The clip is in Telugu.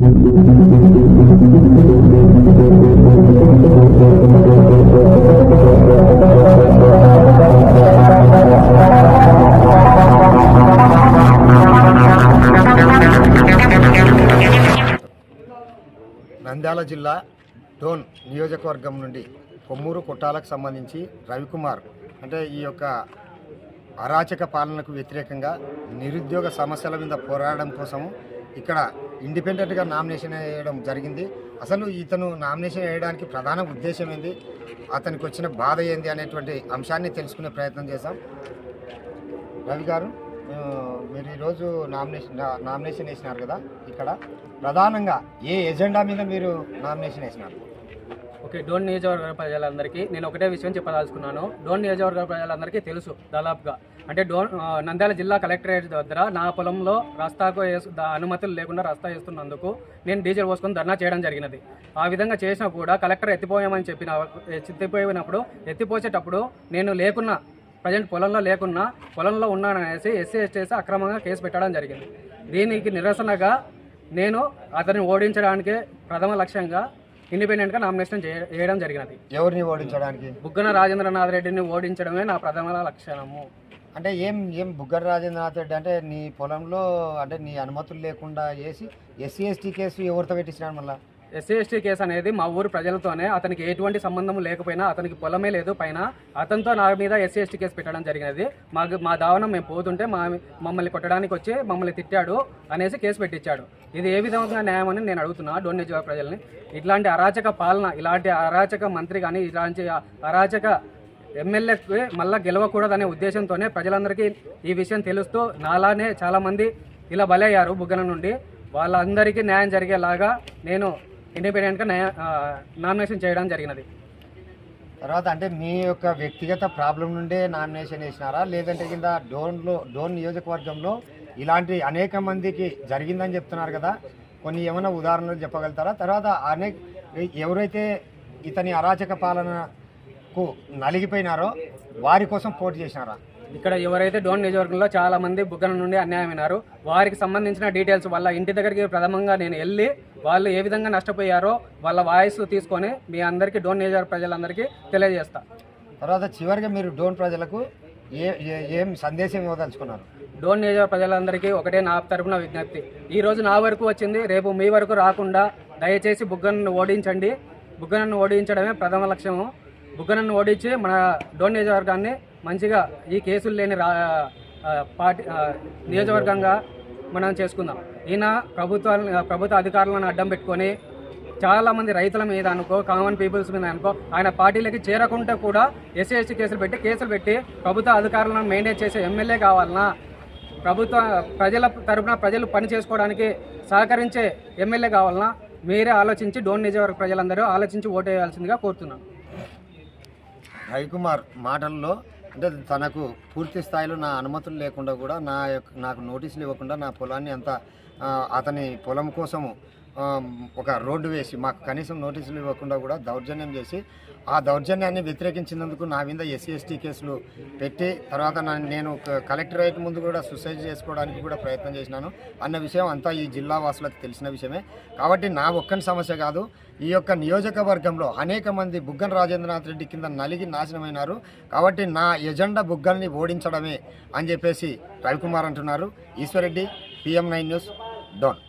నంద్యాల జిల్లా డోన్ నియోజకవర్గం నుండి కొమ్మూరు కొట్టాలకు సంబంధించి రవికుమార్ అంటే ఈ యొక్క అరాచక పాలనకు వ్యతిరేకంగా నిరుద్యోగ సమస్యల మీద పోరాడడం కోసం ఇక్కడ ఇండిపెండెంట్గా నామినేషన్ వేయడం జరిగింది. అసలు ఇతను నామినేషన్ వేయడానికి ప్రధాన ఉద్దేశం ఏంది? అతనికి వచ్చిన బాధ ఏంది అనేటువంటి అంశాన్ని తెలుసుకునే ప్రయత్నం చేశాం. రవి గారు మీరు ఈరోజు నామినేషన్ నామినేషన్ వేసినారు కదా ఇక్కడ. ప్రధానంగా ఏ ఎజెండా మీద మీరు నామినేషన్ వేసినారు? ఓకే డోన్ నియోజకవర్గ ప్రజలందరికీ నేను ఒకటే విషయం చెప్పదలుచుకున్నాను. డోన్ నియోజకవర్గ ప్రజలందరికీ తెలుసు దాదాపుగా. అంటే డోన్ నంద్యాల జిల్లా కలెక్టరేట్ దగ్గర నా పొలంలో రస్తాకు అనుమతులు లేకుండా రస్తా వేస్తున్నందుకు నేను డీజిల్ పోసుకొని ధర్నా చేయడం జరిగినది. ఆ విధంగా చేసినా కూడా కలెక్టర్ ఎత్తిపోయామని చెప్పిన ఎత్తిపోయినప్పుడు ఎత్తిపోసేటప్పుడు నేను లేకున్నా ప్రజెంట్ పొలంలో లేకున్నా పొలంలో ఉన్నాననేసి ఎస్సీ ఎస్టీఎస్ అక్రమంగా కేసు పెట్టడం జరిగింది. దీనికి నిరసనగా నేను అతన్ని ఓడించడానికే ప్రథమ లక్ష్యంగా ఇండిపెండెంట్గా నామినేషన్ చేయ- చేయడం జరిగినది. ఎవరిని ఓడించడానికి? బుగ్గన రాజేంద్రనాథ్ రెడ్డిని ఓడించడమే నా ప్రథమ లక్ష్యము అంటే ఏం ఏం బుగ్గర రాజేంద్రనాథ్ రెడ్డి అంటే నీ పొలంలో అంటే నీ అనుమతులు లేకుండా వేసి ఎస్సీ ఎస్టీ కేసు ఎవరితో పెట్టించినాడు మళ్ళా? ఎస్సీ ఎస్టీ కేసు అనేది మా ఊరు ప్రజలతోనే అతనికి ఎటువంటి సంబంధం లేకపోయినా అతనికి పొలమే లేదు పైన అతనితో నా మీద ఎస్సీ ఎస్టీ కేసు పెట్టడం జరిగినది. మాకు మా దావనం మేము పోతుంటే మా మమ్మల్ని కొట్టడానికి వచ్చి మమ్మల్ని తిట్టాడు అనేసి కేసు పెట్టించాడు. ఇది ఏ విధంగా న్యాయం అని నేను అడుగుతున్నా డోన్ నిజ ప్రజల్ని. ఇట్లాంటి అరాచక పాలన ఇలాంటి అరాచక మంత్రి కానీ ఇలాంటి అరాచక ఎమ్మెల్యేకి మళ్ళా గెలవకూడదనే ఉద్దేశంతోనే ప్రజలందరికీ ఈ విషయం తెలుస్తూ నాలానే చాలామంది ఇలా బలయ్యారు బుగ్గన నుండి. వాళ్ళందరికీ న్యాయం జరిగేలాగా నేను ఇండిపెండెంట్గా నామినేషన్ చేయడం జరిగినది. తర్వాత అంటే మీ యొక్క వ్యక్తిగత ప్రాబ్లం నుండే నామినేషన్ వేసినారా? లేదంటే కింద డోన్లో డోన్ నియోజకవర్గంలో ఇలాంటి అనేక మందికి జరిగిందని చెప్తున్నారు కదా. కొన్ని ఏమైనా ఉదాహరణలు చెప్పగలుగుతారా? తర్వాత అనేక ఎవరైతే ఇతని అరాచక పాలనకు నలిగిపోయినారో వారి కోసం పోటీ చేసినారా? ఇక్కడ ఎవరైతే డోన్ నియోజకవర్గంలో చాలా మంది బుగ్గన నుండి అన్యాయమైనారు వారికి సంబంధించిన డీటెయిల్స్ వాళ్ళ ఇంటి దగ్గరికి ప్రథమంగా నేను వెళ్ళి వాళ్ళు ఏ విధంగా నష్టపోయారో వాళ్ళ వాయిస్ తీసుకొని మీ అందరికీ డోన్ నియోజకవర్గ ప్రజలందరికీ తెలియజేస్తా. తర్వాత చివరిగా మీరు డోన్ ప్రజలకు ఏ ఏ- సందేశం ఇవ్వదలుచుకున్నారు? డోన్ నియోజకవర్గ ప్రజలందరికీ ఒకటే నా తరపున విజ్ఞప్తి. ఈ రోజు నా వరకు వచ్చింది రేపు మీ వరకు రాకుండా దయచేసి బుగ్గనను ఓడించండి. బుగ్గనను ఓడించడమే ప్రథమ లక్ష్యము. బుగ్గనను ఓడించి మన డోన్ నియోజకవర్గాన్ని మంచిగా ఈ కేసులు లేని పార్టీ నియోజకవర్గంగా మనం చేసుకుందాం. ఈయన ప్రభుత్వ ప్రభుత్వ అధికారులను అడ్డం పెట్టుకొని చాలామంది రైతుల మీద అనుకో కామన్ పీపుల్స్ మీద అనుకో ఆయన పార్టీలకి చేరకుండా కూడా ఎస్సీ ఎస్టీ కేసులు పెట్టి కేసులు పెట్టి ప్రభుత్వ అధికారులను మెయింటైన్ చేసే ఎమ్మెల్యే కావాలన్నా ప్రభుత్వ ప్రజల తరఫున ప్రజలు పని చేసుకోవడానికి సహకరించే ఎమ్మెల్యే కావాలన్నా మీరే ఆలోచించి డోన్ నిజవర్గ ప్రజలందరూ ఆలోచించి ఓటు వేయాల్సిందిగా కోరుతున్నాను రవికుమార్ మాటల్లో అంటే తనకు పూర్తి స్థాయిలో నా అనుమతులు లేకుండా కూడా నా యొక్క నాకు నోటీసులు ఇవ్వకుండా నా పొలాన్ని అంతా అతని పొలం కోసము ఒక రోడ్డు వేసి మాకు కనీసం నోటీసులు ఇవ్వకుండా కూడా దౌర్జన్యం చేసి ఆ దౌర్జన్యాన్ని వ్యతిరేకించినందుకు నా మీద ఎస్సీ ఎస్టీ కేసులు పెట్టి తర్వాత నేను కలెక్టరేట్ ముందు కూడా సుసైడ్ చేసుకోవడానికి కూడా ప్రయత్నం చేసినాను. అన్న విషయం అంతా ఈ జిల్లా వాసులకు తెలిసిన విషయమే. కాబట్టి నా ఒక్కని సమస్య కాదు ఈ యొక్క నియోజకవర్గంలో అనేక మంది బుగ్గన రాజేంద్రనాథ్ రెడ్డి కింద నలిగి నాశనమైనారు. కాబట్టి నా ఎజెండా బుగ్గల్ని ఓడించడమే అని చెప్పేసి రవికుమార్ అంటున్నారు. Eshwar Reddy PM nine news Dhone.